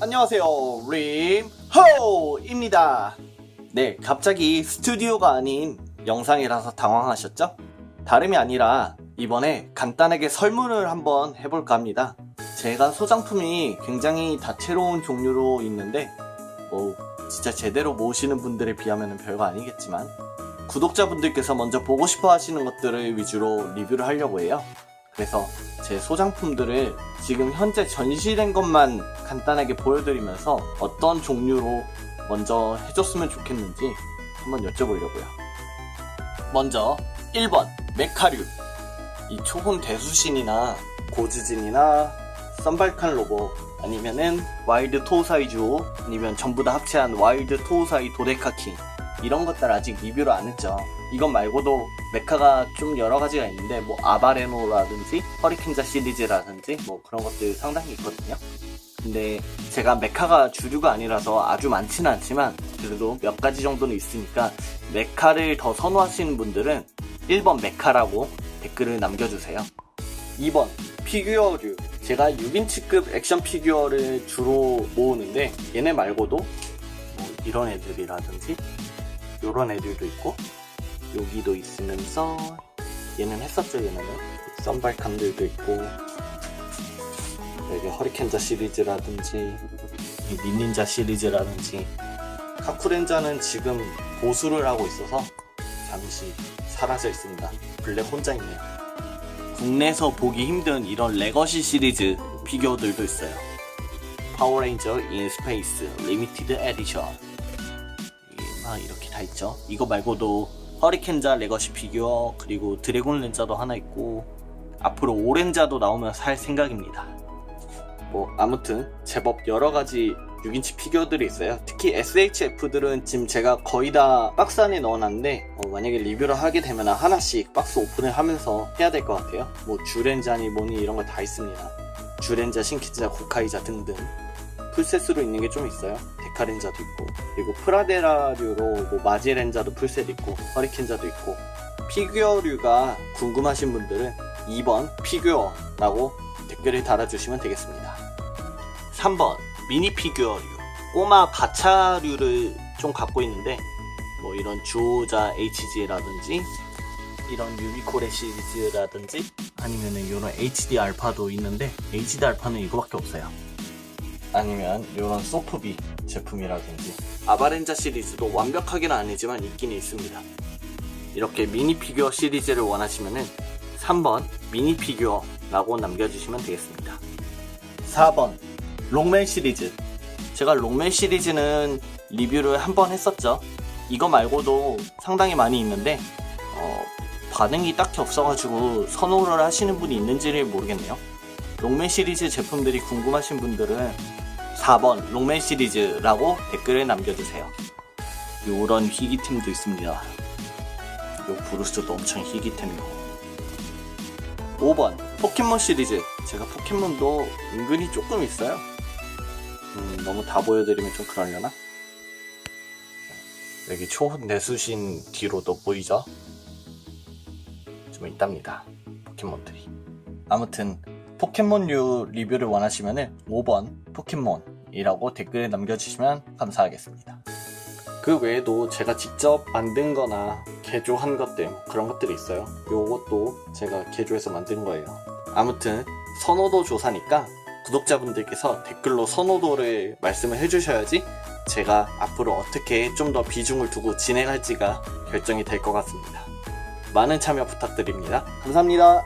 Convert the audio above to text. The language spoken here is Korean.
안녕하세요 림호입니다. 네 갑자기 스튜디오가 아닌 영상이라서 당황하셨죠? 다름이 아니라 이번에 간단하게 설문을 한번 해볼까 합니다. 제가 소장품이 굉장히 다채로운 종류로 있는데 뭐 진짜 제대로 모으시는 분들에 비하면 별거 아니겠지만 구독자분들께서 먼저 보고 싶어 하시는 것들을 위주로 리뷰를 하려고 해요 그래서 제 소장품들을 지금 현재 전시된 것만 간단하게 보여드리면서 어떤 종류로 먼저 해줬으면 좋겠는지 한번 여쭤보려고요. 먼저 1번 메카류 이 초혼 대수신이나 고즈진이나 썬발칸 로보 아니면은 와일드 토우사이 주오 아니면 전부 다 합체한 와일드 토우사이 도데카킹 이런 것들 아직 리뷰를 안 했죠. 이것 말고도 메카가 좀 여러 가지가 있는데 뭐 아바레노라든지 허리켄자 시리즈라든지 뭐 그런 것들 상당히 있거든요. 근데 제가 메카가 주류가 아니라서 아주 많지는 않지만 그래도 몇 가지 정도는 있으니까 메카를 더 선호하시는 분들은 1번 메카라고 댓글을 남겨주세요. 2번 피규어류 제가 6인치급 액션 피규어를 주로 모으는데 얘네 말고도 뭐 이런 애들이라든지 요런 애들도 있고 여기도 있으면서 얘는 했었죠 얘네는. 썬발감들도 있고 여기 허리켄자 시리즈라든지 이 닌닌자 시리즈라든지 카쿠렌자는 지금 보수를 하고 있어서 잠시 사라져 있습니다. 블랙 혼자 있네요. 국내에서 보기 힘든 이런 레거시 시리즈 피규어들도 있어요. 파워레인저 인 스페이스 리미티드 에디션 막 이렇게 다 있죠. 이거 말고도 허리켄자 레거시 피규어 그리고 드래곤 렌자도 하나 있고 앞으로 오렌자도 나오면 살 생각입니다. 뭐 아무튼 제법 여러 가지 6인치 피규어들이 있어요. 특히 SHF들은 지금 제가 거의 다 박스 안에 넣어놨는데 어, 만약에 리뷰를 하게 되면 하나씩 박스 오픈을 하면서 해야 될 것 같아요. 뭐 주렌자니 뭐니 이런 거 다 있습니다. 주렌자, 신키자, 고카이자 등등 풀셋으로 있는 게 좀 있어요. 데카렌자도 있고 그리고 프라데라류로 뭐 마지 렌자도 풀셋 있고 허리켄자도 있고 피규어류가 궁금하신 분들은 2번 피규어라고 댓글을 달아주시면 되겠습니다. 3번 미니 피규어류 꼬마 가차류를 좀 갖고 있는데 뭐 이런 주호자 HG라든지 이런 유비코레 시리즈라든지 아니면은 이런 HD 알파도 있는데 HD 알파는 이거밖에 없어요. 아니면 이런 소프비 제품이라든지 아바렌자 시리즈도 완벽하게는 아니지만 있긴 있습니다. 이렇게 미니 피규어 시리즈를 원하시면은 3번 미니 피규어라고 남겨주시면 되겠습니다. 4번 롱맨 시리즈 제가 롱맨 시리즈는 리뷰를 한 번 했었죠. 이거 말고도 상당히 많이 있는데 어, 반응이 딱히 없어가지고 선호를 하시는 분이 있는지를 모르겠네요. 롱맨 시리즈 제품들이 궁금하신 분들은 4번 롱맨 시리즈라고 댓글을 남겨주세요. 요런 희귀템도 있습니다. 요 브루스도 엄청 희귀템이고. 5번 포켓몬 시리즈. 제가 포켓몬도 은근히 조금 있어요. 음, 너무 다 보여드리면 좀 그러려나? 여기 초혼 내수신 뒤로도 보이죠? 좀 있답니다. 포켓몬들이. 아무튼 포켓몬류 리뷰를 원하시면 5번 포켓몬 이라고 댓글 남겨주시면 감사하겠습니다. 그 외에도 제가 직접 만든 거나 개조한 것들 뭐 그런 것들이 있어요. 요것도 제가 개조해서 만든 거예요. 아무튼 선호도 조사니까 구독자분들께서 댓글로 선호도를 말씀을 해주셔야지 제가 앞으로 어떻게 좀 더 비중을 두고 진행할지가 결정이 될 것 같습니다. 많은 참여 부탁드립니다. 감사합니다.